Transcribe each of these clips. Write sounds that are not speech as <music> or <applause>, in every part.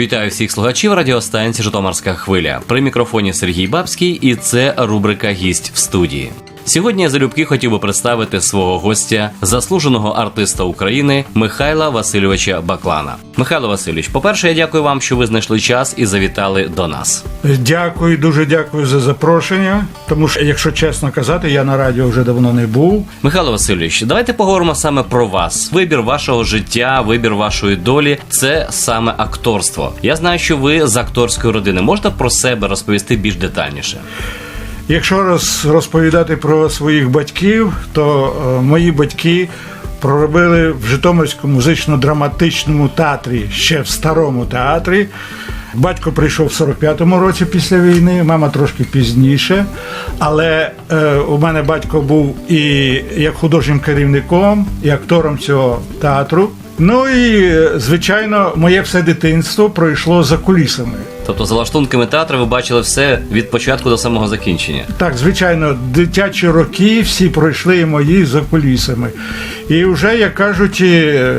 Вітаю всіх слухачів радіостанції Житомирська хвиля. При мікрофоні Сергій Бабський, і це рубрика Гість в студії. Сьогодні я залюбки хотів би представити свого гостя, заслуженого артиста України Михайла Васильовича Баклана. Михайло Васильович, по-перше, я дякую вам, що ви знайшли час і завітали до нас. Дякую, дуже дякую за запрошення. Тому що, якщо чесно казати, я на радіо вже давно не був. Михайло Васильович, давайте поговоримо саме про вас. Вибір вашого життя, вибір вашої долі це саме акторство. Я знаю, що ви з акторської родини. Можете про себе розповісти більш детальніше? Якщо роз, розповідати про своїх батьків, то е, мої батьки проробили в Житомирському музично-драматичному театрі, ще в старому театрі. Батько прийшов в 45-му році після війни, мама трошки пізніше. Але е, у мене батько був і як художнім керівником, і актором цього театру. Ну і звичайно, моє все дитинство пройшло за кулісами. Тобто, за лаштунками театру ви бачили все від початку до самого закінчення. Так, звичайно, дитячі роки всі пройшли і мої за кулісами. І вже, як кажуть, е,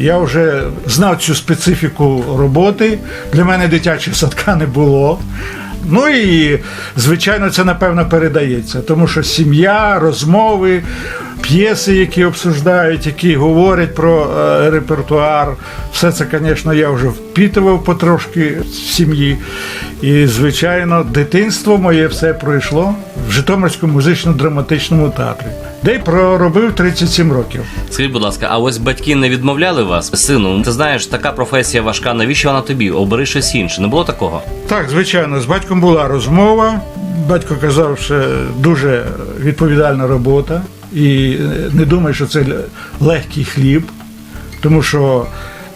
я вже знав цю специфіку роботи. Для мене дитячого садка не було. Ну і звичайно, це напевно передається, тому що сім'я, розмови, п'єси, які обсуждають, які говорять про е, репертуар, все це, звісно, я вже впітував потрошки в сім'ї. І, звичайно, дитинство моє все пройшло в Житомирському музично-драматичному театрі, де й проробив 37 років. Скажіть, будь ласка, а ось батьки не відмовляли вас, сину? Ти знаєш, така професія важка. Навіщо вона тобі? Обери щось інше. Не було такого? Так, звичайно, з батьком була розмова. Батько казав, що дуже відповідальна робота, і не думаю, що це легкий хліб, тому що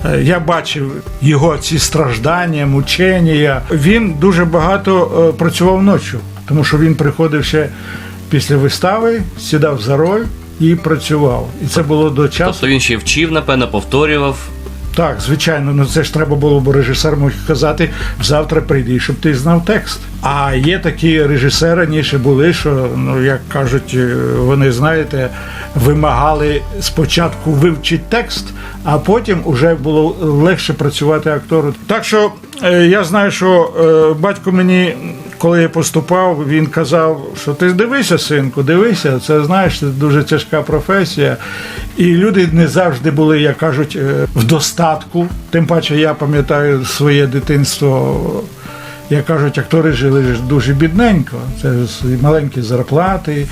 е, я бачив його ці страждання, мучення. Він дуже багато е, працював ночі, тому що він приходив ще після вистави, сідав за роль і працював. І це було до часу. Тобто він ще вчив, напевно, повторював. Так, звичайно, ну це ж треба було, бо режисер мог казати, завтра прийди, щоб ти знав текст. А є такі режисери раніше були, що, ну як кажуть, е, вони знаєте, вимагали спочатку вивчити текст, а потім вже було легше працювати актору. Так що е, я знаю, що е, батько мені. Коли я поступав, він казав, що ти дивися, синку, дивися, це знаєш, це дуже тяжка професія. І люди не завжди були, як кажуть, е, в достатку. Тим паче я пам'ятаю своє дитинство. Як кажуть, актори жили дуже бідненько. Це і маленькі зарплати,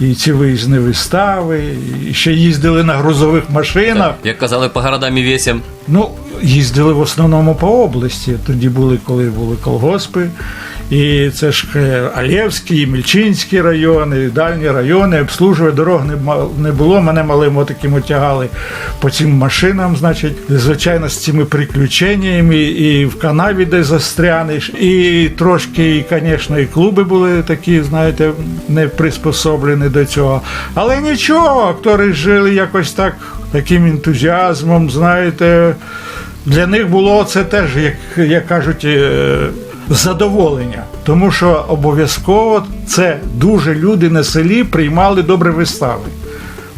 і ці виїзні вистави, і ще їздили на грузових машинах. Як казали по городам і весям. Ну, їздили в основному по області. Тоді були, коли були колгоспи. І це ж е, Алєвський, і Мільчинський райони, і дальні райони, обслужувати дорог не, було. Мене малим отаким отягали по цим машинам, значить, звичайно, з цими приключеннями, і в канаві де застрянеш, і трошки, і, звісно, і клуби були такі, знаєте, не приспособлені до цього. Але нічого, актори жили якось так, таким ентузіазмом, знаєте. Для них було це теж, як, як кажуть, е, задоволення. Тому що обов'язково це дуже люди на селі приймали добрі вистави.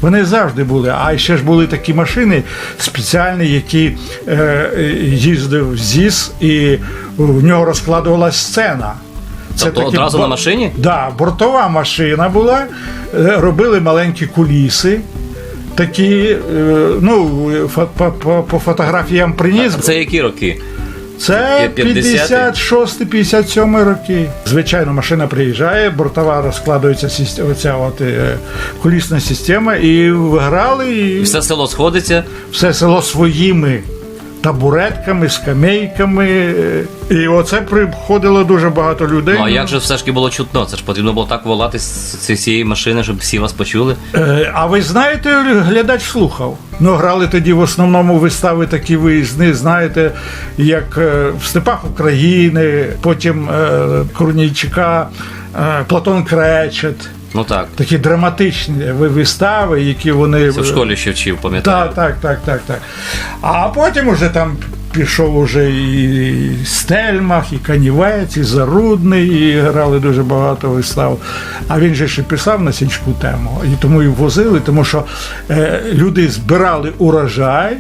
Вони завжди були. А ще ж були такі машини спеціальні, які е, їздив ЗІС, і в нього розкладувалась сцена. Тобто такі одразу бо- на машині? Да, бортова машина була, е, робили маленькі куліси. Такі, е, ну, по, по, по фотографіям приніс. Це які роки? Це Є 50-й? 56-57 роки. Звичайно, машина приїжджає, бортова розкладується оця от, е, кулісна система, і грали, і Все село сходиться. все село своїми табуретками, скамейками. І оце приходило дуже багато людей. Ну а як же все ж таки було чутно? Це ж потрібно було так волати з цієї машини, щоб всі вас почули. Е, А ви знаєте, глядач слухав. Ну, грали тоді в основному вистави такі виїзні, знаєте, як е, в степах України, потім е, Корнійчука, е, Платон Кречет. Ну так. Такі драматичні вистави, які вони Це в школі ще вчив, пам'ятаю. Так, так, так, так, так. А потім уже там пішов уже і Стельмах, і Канівець, і Зарудний, і грали дуже багато вистав. А він же ще писав на сільську тему, і тому і возили, тому що е, люди збирали урожай.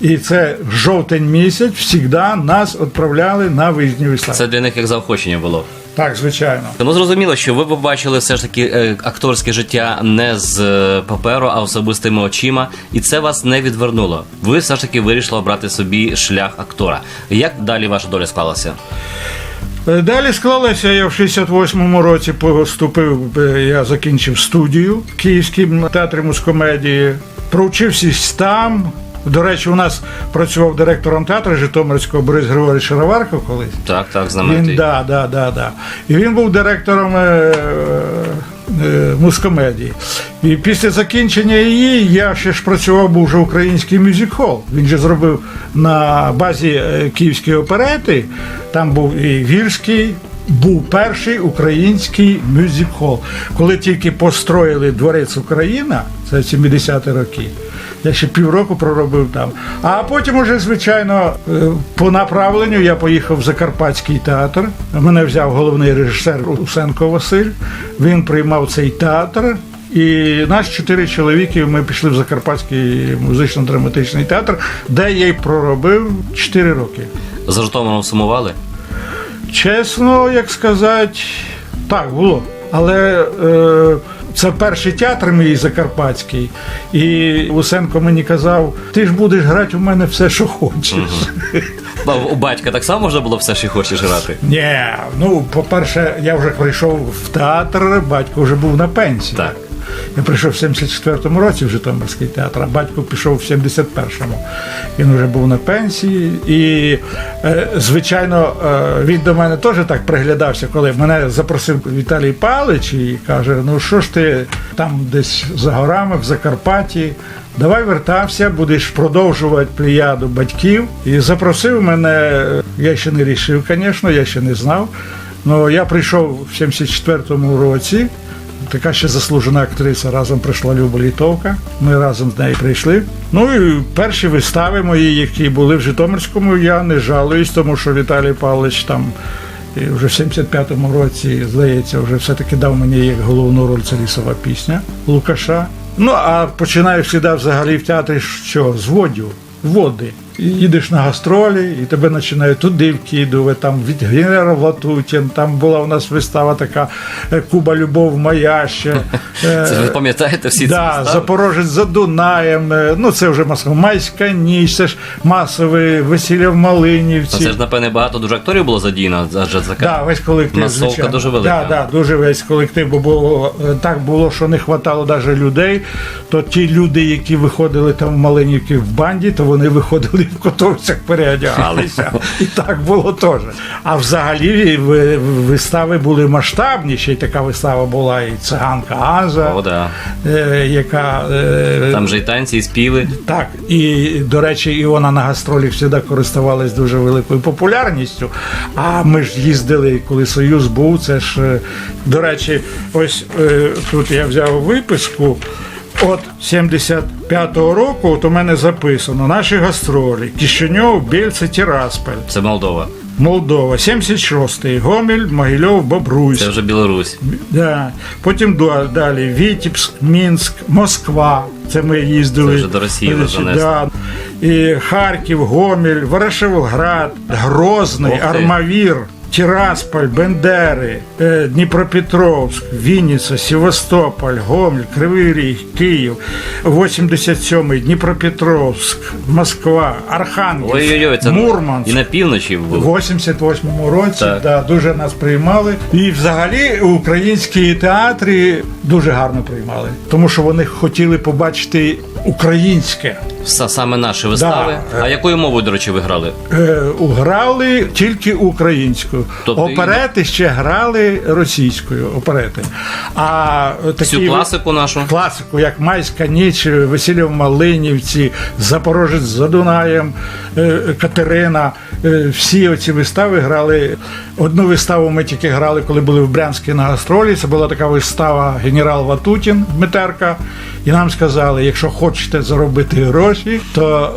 І це жовтень місяць завжди нас відправляли на виїзні вистави. Це для них як заохочення було. Так, звичайно. Ну зрозуміло, що ви побачили все ж таки е, акторське життя не з е, паперу, а особистими очима, і це вас не відвернуло. Ви все ж таки вирішили обрати собі шлях актора. Як далі ваша доля склалася? Е, Далі склалося, я в 68-му році поступив, я закінчив студію в Київському театрі мускомедії, провчився там. До речі, у нас працював директором театру Житомирського Борис Григорович Шароварко колись. Так, так, Він, да, да, да, да. І він був директором е, е, мускомедії. І після закінчення її я ще ж працював був вже український мюзик-хол. Він же зробив на базі е, Київської оперети. Там був і Гірський. Був перший український мюзик-хол. Коли тільки построїли Дворець Україна, це 70-ті роки, я ще півроку проробив там. А потім уже, звичайно, е, по направленню я поїхав в Закарпатський театр. Мене взяв головний режисер Усенко Василь. Він приймав цей театр. І нас чотири чоловіки. Ми пішли в Закарпатський музично-драматичний театр, де я й проробив 4 роки. За Житомиром сумували? Чесно, як сказати, так було. Але е, це перший театр мій закарпатський. І Лусенко мені казав: ти ж будеш грати у мене все, що хочеш. <laughs> А У батька так само можна було все, що хочеш грати. Ні, ну, по-перше, я вже прийшов в театр, батько вже був на пенсії. Так. Я прийшов в 74-му році в Житомирський театр, а батько пішов в 71-му. Він вже був на пенсії. І, е, звичайно, е, він до мене теж так приглядався, коли мене запросив Віталій Палич і каже: ну що ж ти там десь за горами, в Закарпатті. Давай вертався, будеш продовжувати плеяду батьків. І запросив мене, я ще не рішив, звісно, я ще не знав. Ну, я прийшов в 74-му році. Така ще заслужена актриса разом прийшла Люба Літовка. Ми разом з нею прийшли. Ну і перші вистави мої, які були в Житомирському, я не жалуюсь, тому що Віталій Павлович там і вже в 75-му році, здається, вже все-таки дав мені як головну роль це лісова пісня Лукаша. Ну а починаєш сюди взагалі в театрі що? З водю, води. Їдеш на гастролі, і тебе починають туди вкидувати, там від генерал Латутін, там була у нас вистава така е, Куба Любов моя ще. Е, <laughs> Це ви пам'ятаєте всі ці Да, вистави? Запорожець за Дунаєм. е, Ну це вже. Майська ніч, це ж масове весілля в Малинівці. Це ж, напевне, багато дуже акторів було задіяно, адже це Да, весь колектив. Масовка звичайно. дуже велика. Да, да, дуже весь колектив, бо було е, так було, що не вистачало навіть людей. То ті люди, які виходили там в Малинівці в банді, то вони виходили в котовцях, переодягалися. <laughs> І так було теж. А взагалі вистави були масштабніші. Така вистава була і циганка Аза, О, да. е, яка е, Там же і танці, і співи. так, і до речі, і вона на гастролі завжди користувалась дуже великою популярністю. А ми ж їздили, коли Союз був. Це ж е, до речі, ось тут я взяв виписку. От 75-го року от у мене записано наші гастролі. Кишиньов, Бельце, Тірасполь, Це Молдова. Молдова, 76-й, Гомель, Могильов, Бобруйськ. Це вже Білорусь. Да. Потім далі Вітібськ, Мінськ, Москва. Це ми їздили. Це вже до Росії занесли. да. І Харків, Гомель, Ворошиловград, Грозний. Армавір. Тирасполь, Бендери, е, Дніпропетровськ, Вінниця, Севастополь, Гомель, Кривий Ріг, Київ, 87-й, Дніпропетровськ, Москва, Архангельськ, Ой-ой-ой, це Мурманськ. і на півночі був. В 88-му році Так. да, дуже нас приймали. І взагалі українські театри дуже гарно приймали, тому що вони хотіли побачити українське. Са- Саме наші вистави. Да. А якою мовою, до речі, ви грали? Е, грали тільки українською. Тобто оперети ще грали російською оперети. А е, такі Всю класику нашу. класику, як Майська ніч, Весілля в Малинівці, Запорожець за Дунаєм, е, Катерина. е, Всі оці вистави грали. Одну виставу ми тільки грали, коли були в Брянській на гастролі. Це була така вистава генерал Ватутін Дмитерка. І нам сказали, якщо хочете заробити гроші, то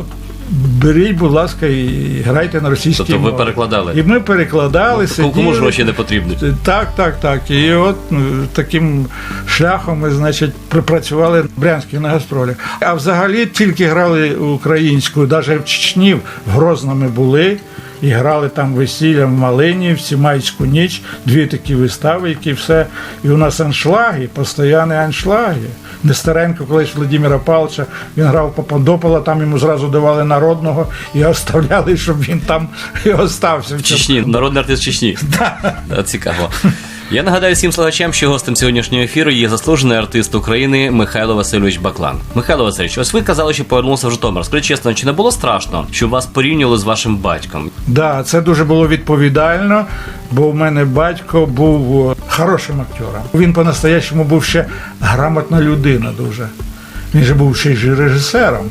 беріть, будь ласка, і грайте на російській Тобто ви мові. перекладали? І ми перекладали, Кому сиділи. ж гроші не потрібні? Так, так, так. І от ну, таким шляхом ми, значить, припрацювали в Брянській на гастролі. А взагалі тільки грали українською, навіть в Чечні, в Грозному були. І грали там весілля в Малинівці, майську ніч, дві такі вистави, які все. І у нас аншлаги, постійні аншлаги. Нестеренко, колись Володимира Павловича, він грав Попадопола, там йому зразу давали народного і оставляли, щоб він там і остався. В Чечні, народний артист Чечні. <laughs> Да. Цікаво. Я нагадаю всім слухачам, що гостем сьогоднішнього ефіру є заслужений артист України Михайло Васильович Баклан. Михайло Васильович, ось ви казали, що повернувся в Житомир. Скажіть чесно, чи не було страшно, що вас порівнювали з вашим батьком? Да, це дуже було відповідально, бо в мене батько був хорошим актером. Він по-настоящему був ще грамотна людина дуже. Він же був ще й режисером.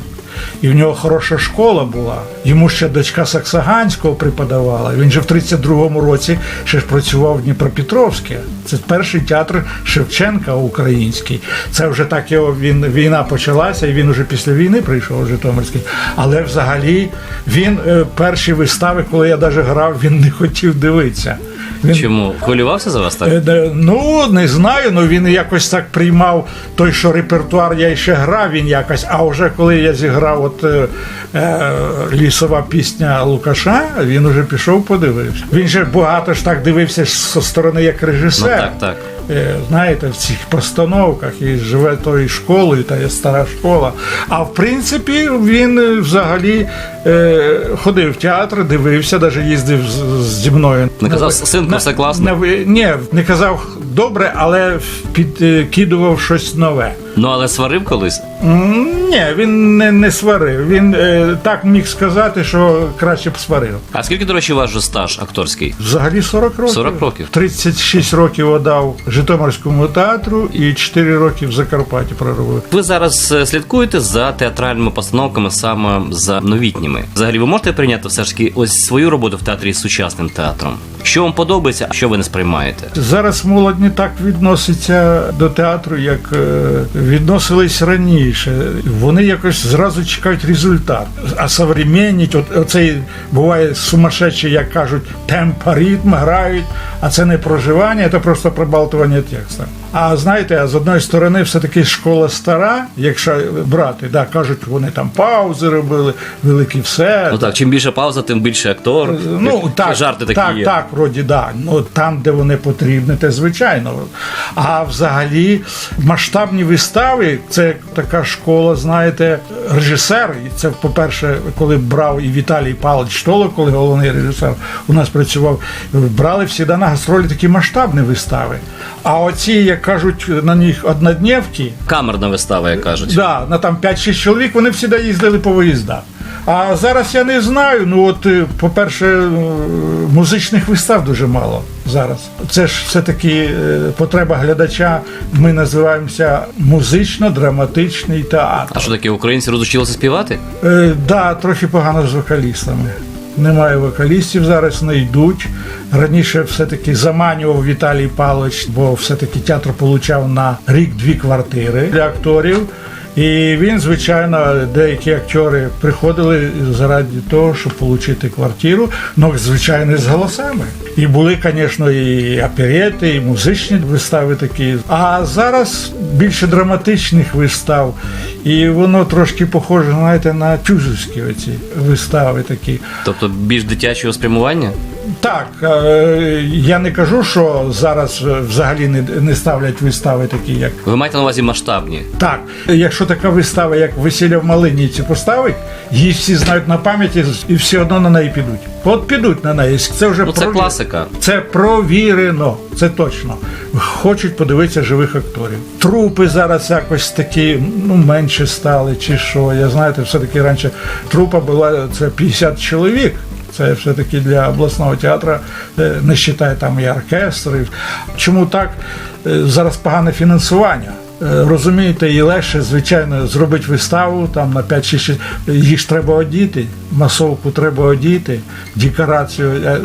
І в нього хороша школа була. Йому ще дочка Саксаганського преподавала. Він же в 32-му році ще ж працював в Дніпропетровське. Це перший театр Шевченка український. Це вже так його він війна почалася, і він уже після війни прийшов у Житомирський. Але взагалі він е, перші вистави, коли я навіть грав, він не хотів дивитися. Він Чому хвилювався за вас так? Е, Ну, не знаю, ну він якось так приймав той, що репертуар я ще грав, він якось. А вже коли я зіграв от е, е, лісова пісня Лукаша, він уже пішов, подивився. Він же багато ж так дивився зі сторони як Ну так, так. Е, Знаєте, в цих постановках і живе тою школою, та є стара школа. А в принципі, він е, взагалі е, ходив в театр, дивився, навіть їздив зі мною. Не казав, «Синку, все класно»? ні, не казав добре, але підкидував щось нове. Ну але сварив колись. Ні, він не, не сварив. Він е, так міг сказати, що краще б сварив. А скільки, до речі, ваш же стаж акторський? Взагалі 40 років. 40 років. 36 років отдав Житомирському театру і 4 роки в Закарпатті проробив. Ви зараз е, слідкуєте за театральними постановками саме за новітніми. Взагалі, ви можете прийняти все ж таки ось свою роботу в театрі з сучасним театром? Що вам подобається, а що ви не сприймаєте? Зараз молодь не так відноситься до театру, як е, відносились раніше. Вони якось зразу чекають результат. А современніть, от оцей буває сумасшедший, як кажуть, темпа, ритм грають, а це не проживання, це просто пробалтування текста. А знаєте, з одної сторони, все-таки школа стара, якщо брати, да, кажуть, вони там паузи робили, великі все. Ну так, чим більше пауза, тим більше актор. Ну Як- так, жарти такі так, є. так, вроді да. Ну там, де вони потрібні, те звичайно. А взагалі масштабні вистави це така школа, знаєте, режисер. І це, по-перше, коли брав і Віталій Павлович Штоло, коли головний режисер у нас працював, брали всі на гастролі такі масштабні вистави. А оці, як кажуть, на них однодневки, Камерна вистава, як кажуть. Да, на там 5-6 чоловік вони всі їздили по виїздах. А зараз я не знаю. Ну от, е, по-перше, е, музичних вистав дуже мало зараз. Це ж все-таки е, потреба глядача. Ми називаємося музично-драматичний театр. А що таке, українці розучилися співати? Е, да, трохи погано з вокалістами. Немає вокалістів зараз, не йдуть. Раніше все-таки заманював Віталій Павлович, бо все-таки театр получав на рік-дві квартири для акторів. І він, звичайно, деякі актори приходили заради того, щоб отримати квартиру, ну, звичайно, з голосами. І були, звісно, і оперети, і музичні вистави такі. А зараз більше драматичних вистав. І воно трошки похоже, знаєте, на тюзовські оці вистави такі. Тобто більш дитячого спрямування? Так, е, я не кажу, що зараз е, взагалі не, не ставлять вистави такі, як Ви маєте на увазі масштабні? так. Якщо така вистава, як весілля в Малиніці поставить, її всі знають на пам'яті і всі одно на неї підуть. От підуть на неї. Це вже Ну це прові- класика. Це провірено, це точно. Хочуть подивитися живих акторів. Трупи зараз якось такі, ну менше стали, чи що. Я знаєте, все-таки раніше трупа була це 50 чоловік. Це все-таки для обласного театру, е, не вважає там і оркестри. Чому так? Е, Зараз погане фінансування. Е, Розумієте, і легше, звичайно, зробити виставу там на 5-6, їх ж треба одіти, масовку треба одіти, декорацію, е,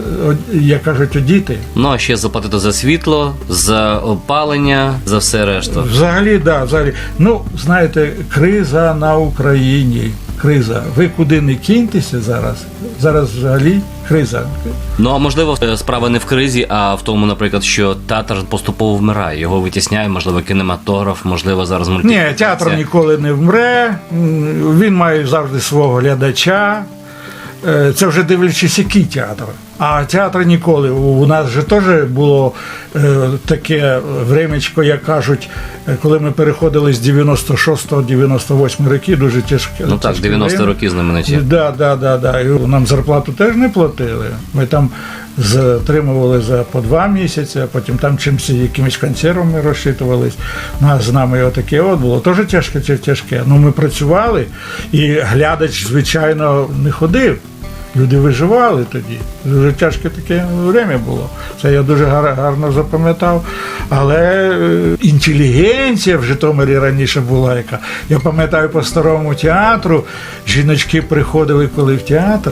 як кажуть, одіти. Ну а ще заплатити за світло, за опалення, за все решту. Взагалі, да, взагалі. Ну, знаєте, криза на Україні. Криза. Ви куди не киньтеся зараз. Зараз взагалі криза. Ну а можливо, е, справа не в кризі, а в тому, наприклад, що театр поступово вмирає. Його витісняє, можливо, кінематограф, можливо, зараз Ні, театр ніколи не вмре. Він має завжди свого глядача. Е, Це вже дивлячись, який театр. А театр ніколи. У нас же теж було е, таке времечко, як кажуть, е, коли ми переходили з 96-98 роки, дуже тяжке. Ну так, тяжке 90 время. роки знамениті. Да, да, да, да. І нам зарплату теж не платили. Ми там затримували за по два місяці, а потім там чимось якимись консервами розчитувались. Нас з нами отаке от було. Теж тяжке, тя- тяжке. Ну ми працювали, і глядач, звичайно, не ходив. Люди виживали тоді. Дуже тяжке таке время було. Це я дуже гарно запам'ятав. Але е, інтелігенція в Житомирі раніше була яка. Я пам'ятаю по старому театру, жіночки приходили коли в театр,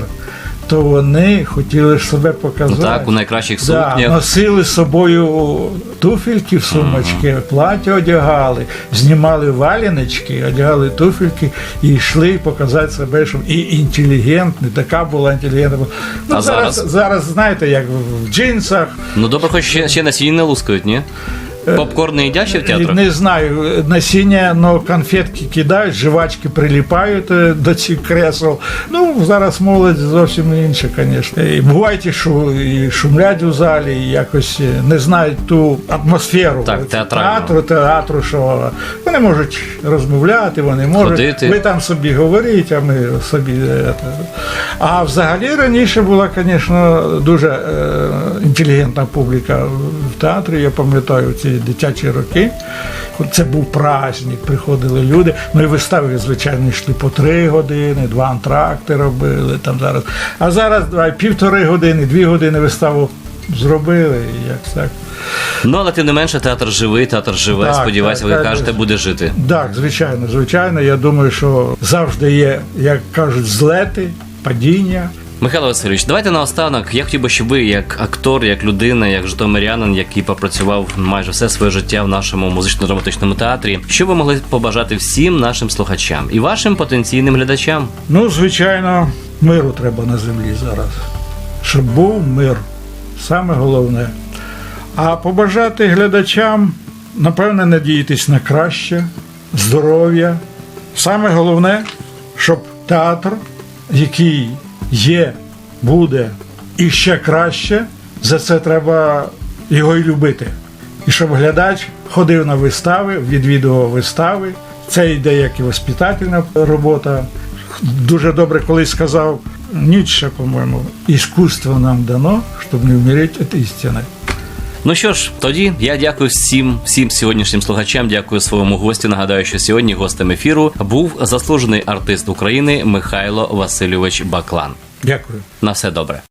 то вони хотіли себе показати. Ну так, у найкращих Да, носили з собою туфельки в сумочки, плаття одягали, знімали валяночки, одягали туфельки і йшли показати себе, що і інтелігентний, така була інтелігентна. Ну, А зараз, зараз? зараз, знаєте, як в джинсах. Ну добре, хоч ще, ще насіння не лускають, ні? Попкорн не їдять в театрах? Не знаю, насіння, але конфетки кидають, жвачки приліпають е, до цих кресел. Ну, зараз молодь зовсім інша, звісно. І буває, що і шумлять у залі, і якось е, не знають ту атмосферу Так, театру, театру, що вони можуть розмовляти, вони можуть. Ходити. Ви там собі говоріть, а ми собі. е. А взагалі раніше була, звісно, дуже інтелігентна публіка в театрі. Я пам'ятаю ці дитячі роки. Це був праздник, приходили люди. Ну і вистави, звичайно, йшли по три години, два антракти робили там зараз. А зараз давай, півтори години, дві години виставу зробили, і як так. Ну, але тим не менше, театр живий, театр живе. Так, Сподіваюся, так, ви так, кажете, так. буде жити. Так, звичайно, звичайно. Я думаю, що завжди є, як кажуть, злети, падіння. Михайло Васильович, давайте наостанок. Я хотів би, щоб ви, як актор, як людина, як житомирянин, який попрацював майже все своє життя в нашому музично-драматичному театрі, що ви могли побажати всім нашим слухачам і вашим потенційним глядачам? Ну, звичайно, миру треба на землі зараз. Щоб був мир. Саме головне. А побажати глядачам, напевне, надіятись на краще, здоров'я. Саме головне, щоб театр, який є, буде і ще краще, за це треба його і любити. І щоб глядач ходив на вистави, відвідував вистави. Це йде як і воспитательна робота. Дуже добре колись сказав Ніцше, по-моєму, іскусство нам дано, щоб не вміряти істини. Ну що ж, тоді я дякую всім, всім сьогоднішнім слухачам. Дякую своєму гостю. Нагадаю, що сьогодні гостем ефіру був заслужений артист України Михайло Васильович Баклан. Дякую. На все добре.